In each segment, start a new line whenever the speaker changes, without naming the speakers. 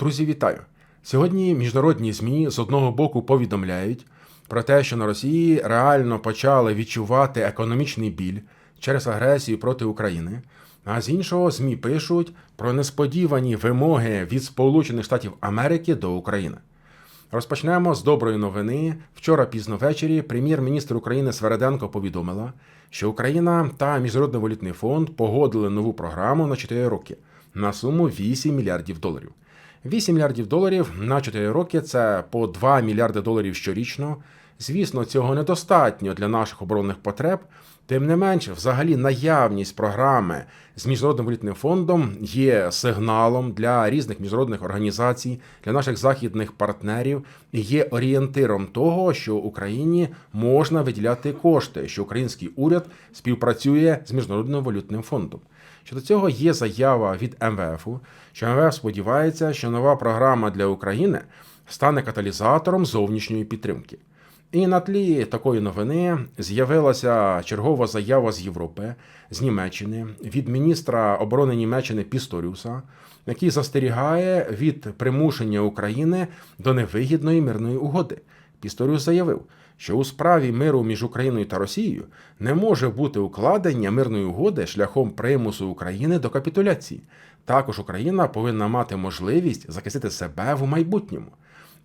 Друзі, вітаю! Сьогодні міжнародні ЗМІ з одного боку повідомляють про те, що на Росії реально почали відчувати економічний біль через агресію проти України. А з іншого ЗМІ пишуть про несподівані вимоги від Сполучених Штатів Америки до України. Розпочнемо з доброї новини. Вчора пізно ввечері прем'єр-міністр України Свереденко повідомила, що Україна та Міжнародний валютний фонд погодили нову програму на 4 роки на суму 8 мільярдів доларів. 8 мільярдів доларів на 4 роки це по 2 мільярди доларів щорічно. Звісно, цього недостатньо для наших оборонних потреб. Тим не менше, взагалі, наявність програми з міжнародним валютним фондом є сигналом для різних міжнародних організацій, для наших західних партнерів є орієнтиром того, що Україні можна виділяти кошти, що український уряд співпрацює з міжнародним валютним фондом. Щодо цього є заява від МВФу, що МВФ сподівається, що нова програма для України стане каталізатором зовнішньої підтримки. І на тлі такої новини з'явилася чергова заява з Європи, з Німеччини від міністра оборони Німеччини Пісторіуса, який застерігає від примушення України до невигідної мирної угоди. Пісторіус заявив, що у справі миру між Україною та Росією не може бути укладення мирної угоди шляхом примусу України до капітуляції. Також Україна повинна мати можливість захистити себе в майбутньому.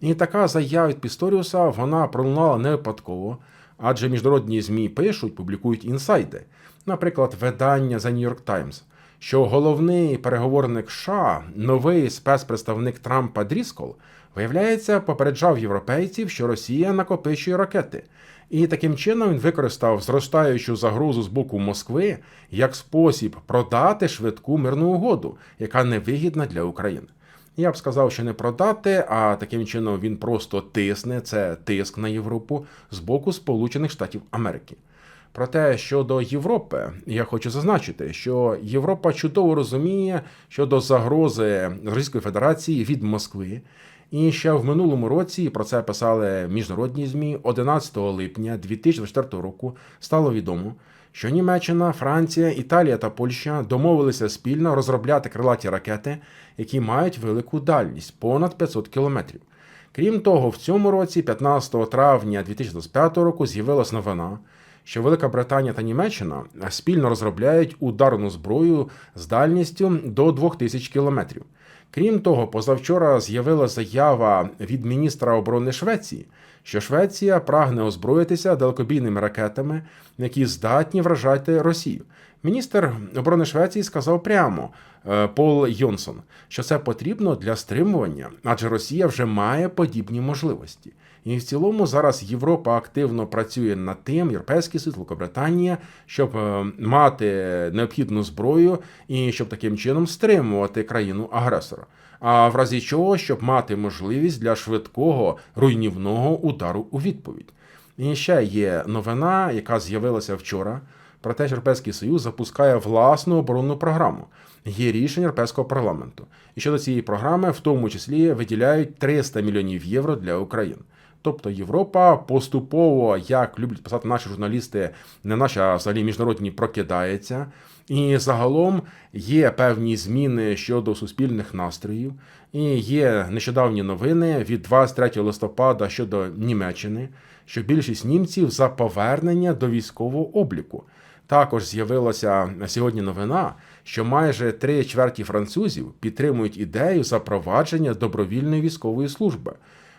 І така заява від Пісторіуса вона пролунала не випадково, адже міжнародні ЗМІ пишуть, публікують інсайди, наприклад, видання The New York Times, що головний переговорник США, новий спецпредставник Трампа Дріскол, виявляється, попереджав європейців, що Росія накопичує ракети. І таким чином він використав зростаючу загрозу з боку Москви як спосіб продати швидку мирну угоду, яка невигідна для України. Я б сказав, що не продати, а таким чином він просто тисне це тиск на Європу з боку Сполучених Штатів Америки. Проте щодо Європи, я хочу зазначити, що Європа чудово розуміє щодо загрози Російської Федерації від Москви. І ще в минулому році про це писали міжнародні змі 11 липня 2004 року. Стало відомо, що Німеччина, Франція, Італія та Польща домовилися спільно розробляти крилаті ракети, які мають велику дальність понад 500 кілометрів. Крім того, в цьому році, 15 травня 2025 року, з'явилась новина, що Велика Британія та Німеччина спільно розробляють ударну зброю з дальністю до 2000 кілометрів. Крім того, позавчора з'явилася заява від міністра оборони Швеції, що Швеція прагне озброїтися далекобійними ракетами, які здатні вражати Росію. Міністр оборони Швеції сказав прямо е, Пол Йонсон, що це потрібно для стримування, адже Росія вже має подібні можливості. І в цілому зараз Європа активно працює над тим, Європейський Союз, Великобританія, щоб е, мати необхідну зброю і щоб таким чином стримувати країну агресора. А в разі чого, щоб мати можливість для швидкого руйнівного удару у відповідь. І ще є новина, яка з'явилася вчора. Про те, що Європейський Союз запускає власну оборонну програму. Є рішення Європейського парламенту. І щодо цієї програми, в тому числі виділяють 300 мільйонів євро для України. Тобто Європа поступово, як люблять писати наші журналісти, не наші, а взагалі міжнародні прокидається. І загалом є певні зміни щодо суспільних настроїв. І є нещодавні новини від 23 листопада щодо Німеччини, що більшість німців за повернення до військового обліку. Також з'явилася сьогодні новина, що майже три чверті французів підтримують ідею запровадження добровільної військової служби.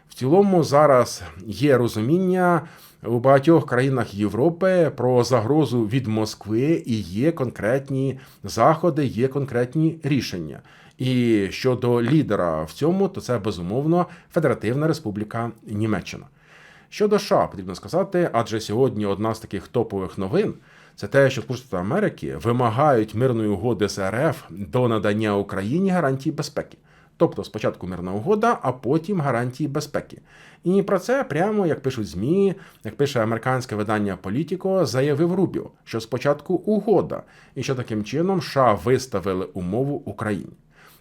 В цілому зараз є розуміння у багатьох країнах Європи про загрозу від Москви і є конкретні заходи, є конкретні рішення. І щодо лідера в цьому, то це безумовно Федеративна Республіка Німеччина. Щодо США, потрібно сказати, адже сьогодні одна з таких топових новин це те, що Сполучені Америки вимагають мирної угоди з РФ до надання Україні гарантій безпеки. Тобто спочатку мирна угода, а потім гарантії безпеки. І про це прямо, як пишуть ЗМІ, як пише американське видання Політіко, заявив Рубіо, що спочатку угода, і що таким чином США виставили умову Україні.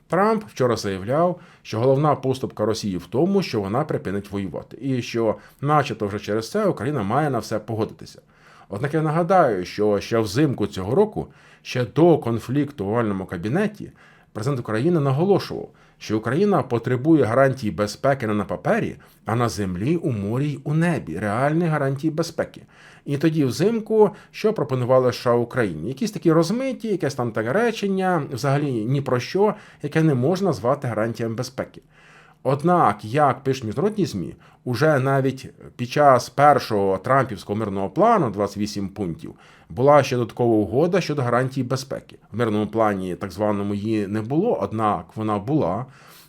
Трамп вчора заявляв, що головна поступка Росії в тому, що вона припинить воювати, і що, начебто, вже через це Україна має на все погодитися. Однак я нагадаю, що ще взимку цього року, ще до конфлікту в овальному кабінеті, президент України наголошував, що Україна потребує гарантій безпеки не на папері, а на землі, у морі й у небі, реальних гарантій безпеки. І тоді взимку, що пропонували США Україні? Якісь такі розмиті, якесь там таке речення, взагалі ні про що, яке не можна звати гарантіям безпеки. Однак, як пишуть міжнародні ЗМІ, уже навіть під час першого Трампівського мирного плану 28 пунктів була ще додаткова угода щодо гарантій безпеки. В мирному плані так званому її не було, однак вона була.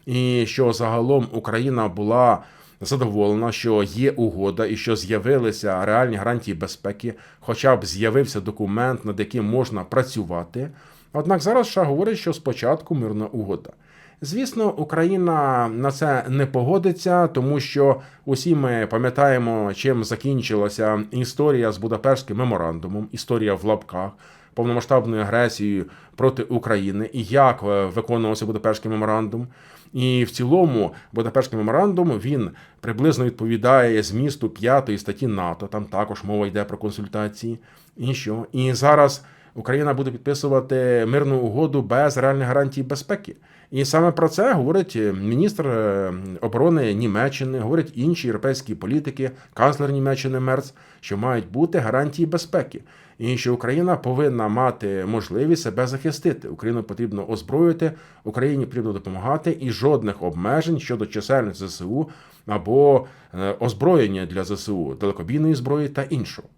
І що загалом Україна була задоволена, що є угода і що з'явилися реальні гарантії безпеки, хоча б з'явився документ, над яким можна працювати. Однак зараз США говорить, що спочатку мирна угода. Звісно, Україна на це не погодиться, тому що усі ми пам'ятаємо, чим закінчилася історія з Будапештським меморандумом, історія в лапках повномасштабною агресією проти України і як е, виконувався Будапештський меморандум. І в цілому Будапештський меморандум він приблизно відповідає змісту п'ятої статті НАТО. Там також мова йде про консультації. І що? І зараз Україна буде підписувати мирну угоду без реальних гарантій безпеки. І саме про це говорить міністр е, оборони Німеччини, говорять інші європейські політики, канцлер Німеччини Мерц, що мають бути гарантії безпеки, і що Україна повинна мати можливість себе захистити. Україну потрібно озброїти, Україні потрібно допомагати, і жодних обмежень щодо чисельності ЗСУ або е, озброєння для ЗСУ, далекобійної зброї та іншого.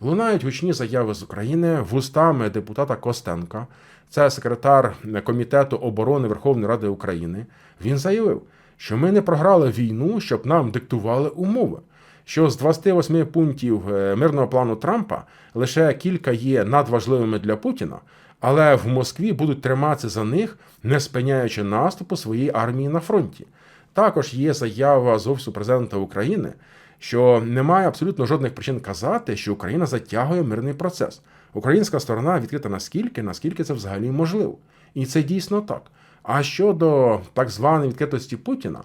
Лунають гучні заяви з України вустами депутата Костенка, це секретар комітету оборони Верховної Ради України. Він заявив, що ми не програли війну, щоб нам диктували умови. Що з 28 пунктів е, мирного плану Трампа лише кілька є надважливими для Путіна, але в Москві будуть триматися за них, не спиняючи наступу своєї армії на фронті. Також є заява з офісу президента України, що немає абсолютно жодних причин казати, що Україна затягує мирний процес. Українська сторона відкрита наскільки, наскільки це взагалі можливо. І це дійсно так. А щодо так званої відкритості Путіна,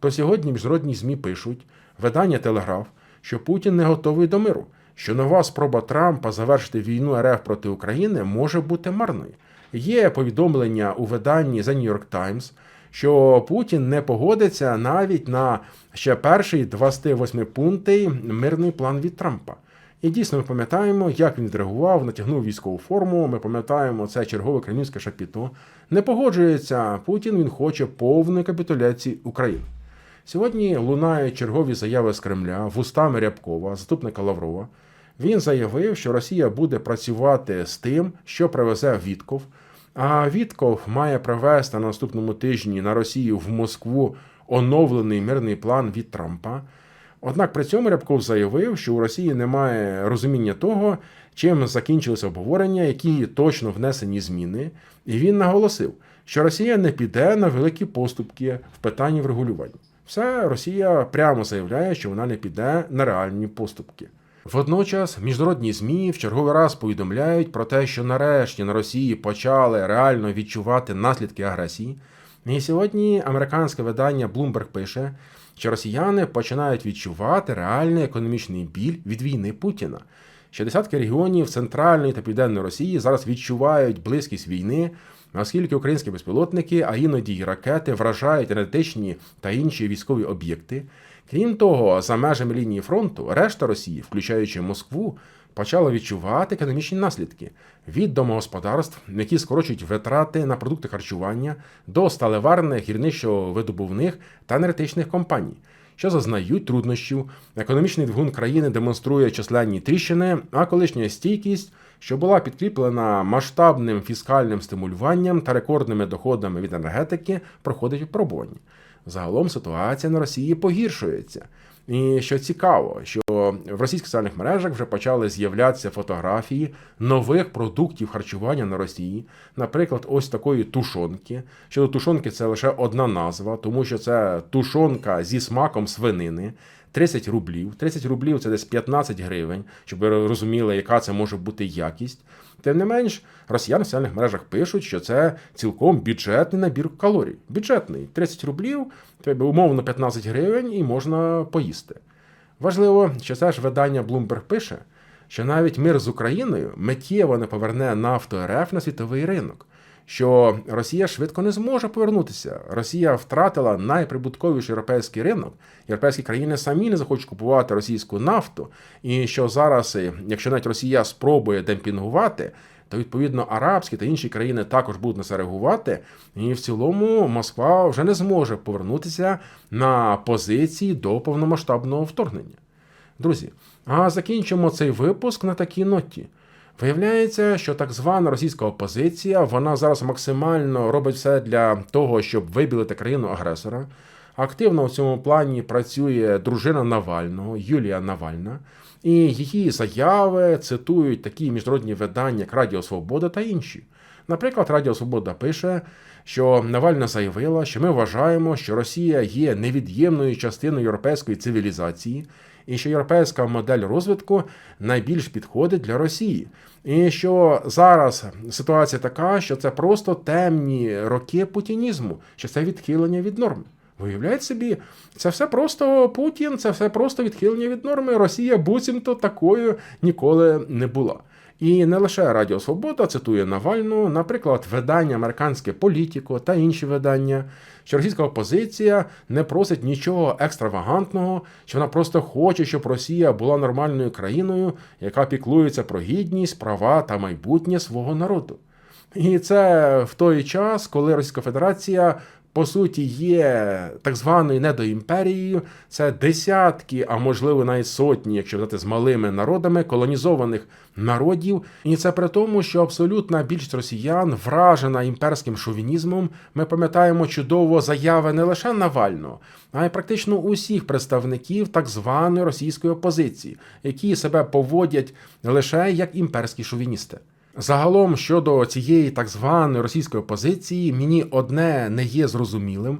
то сьогодні міжнародні ЗМІ пишуть, видання Телеграф, що Путін не готовий до миру, що нова спроба Трампа завершити війну РФ проти України може бути марною. Є повідомлення у виданні The New York Times, що Путін не погодиться навіть на ще перший 28 пунктий мирний план від Трампа. І дійсно ми пам'ятаємо, як він відреагував, натягнув військову форму. Ми пам'ятаємо це чергове кремлівське шапіто. Не погоджується Путін. Він хоче повної капітуляції України. Сьогодні лунають чергові заяви з Кремля вустами Рябкова, заступника Лаврова. Він заявив, що Росія буде працювати з тим, що привезе Вітков. А Вітков має привезти на наступному тижні на Росію в Москву оновлений мирний план від Трампа. Однак при цьому Рябков заявив, що у Росії немає розуміння того, чим закінчилося обговорення, які точно внесені зміни, і він наголосив, що Росія не піде на великі поступки в питанні врегулювання. Все Росія прямо заявляє, що вона не піде на реальні поступки. Водночас міжнародні змі в черговий раз повідомляють про те, що нарешті на Росії почали реально відчувати наслідки агресії. І сьогодні американське видання Bloomberg пише, що росіяни починають відчувати реальний економічний біль від війни Путіна. Ще десятки регіонів центральної та південної Росії зараз відчувають близькість війни, оскільки українські безпілотники, а іноді й ракети вражають енергетичні та інші військові об'єкти. Крім того, за межами лінії фронту решта Росії, включаючи Москву, почала відчувати економічні наслідки від домогосподарств, які скорочують витрати на продукти харчування до сталеварних, гірничо-видобувних та енергетичних компаній, що зазнають труднощів. Економічний двигун країни демонструє численні тріщини, а колишня стійкість, що була підкріплена масштабним фіскальним стимулюванням та рекордними доходами від енергетики, проходить випробування. Загалом ситуація на Росії погіршується. І що цікаво, що в російських соціальних мережах вже почали з'являтися фотографії нових продуктів харчування на Росії, наприклад, ось такої тушонки. Щодо тушонки, це лише одна назва, тому що це тушонка зі смаком свинини. 30 рублів. 30 рублів це десь 15 гривень, щоб ви розуміли, яка це може бути якість. Тим не менш, росіяни в соціальних мережах пишуть, що це цілком бюджетний набір калорій. Бюджетний 30 рублів, тебе умовно 15 гривень і можна поїсти. Важливо, що це ж видання Bloomberg пише, що навіть мир з Україною миттєво не поверне нафту РФ на світовий ринок. Що Росія швидко не зможе повернутися. Росія втратила найприбутковіший європейський ринок. Європейські країни самі не захочуть купувати російську нафту. І що зараз, е, якщо навіть Росія спробує демпінгувати, то відповідно арабські та інші країни також будуть на це реагувати. І в цілому Москва вже не зможе повернутися на позиції до повномасштабного вторгнення. Друзі, а закінчимо цей випуск на такій ноті. Виявляється, що так звана російська опозиція вона зараз максимально робить все для того, щоб вибілити країну агресора. Активно в цьому плані працює дружина Навального Юлія Навальна, і її заяви цитують такі міжнародні видання, як Радіо Свобода та інші. Наприклад, Радіо Свобода пише, що Навальна заявила, що ми вважаємо, що Росія є невід'ємною частиною європейської цивілізації, і що європейська модель розвитку найбільш підходить для Росії. І що зараз ситуація така, що це просто темні роки путінізму, що це відхилення від норми. Виявляють собі, це все просто Путін, це все просто відхилення від норми. Росія буцімто такою ніколи не була. І не лише Радіо Свобода цитує Навальну, наприклад, видання Американське Політіко та інші видання, що російська опозиція не просить нічого екстравагантного, що вона просто хоче, щоб Росія була нормальною країною, яка піклується про гідність, права та майбутнє свого народу. І це в той час, коли Російська Федерація по суті є так званою недоімперією. Це десятки, а можливо навіть сотні, якщо взяти з малими народами, колонізованих народів. І це при тому, що абсолютна більшість росіян вражена імперським шовінізмом. Ми пам'ятаємо чудово заяви не лише Навального, а й практично усіх представників так званої російської опозиції, які себе поводять лише як імперські шовіністи. Загалом щодо цієї так званої російської опозиції, мені одне не є зрозумілим,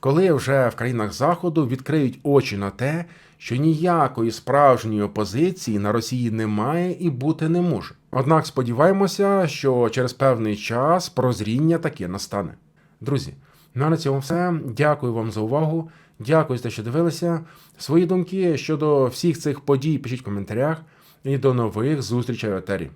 коли вже в країнах Заходу відкриють очі на те, що ніякої справжньої опозиції на Росії немає і бути не може. Однак сподіваємося, що через певний час прозріння таке настане. Друзі, ну на цьому все. Дякую вам за увагу. Дякую за те, що дивилися. Свої думки щодо всіх цих подій пишіть в коментарях. І до нових зустрічей в етері.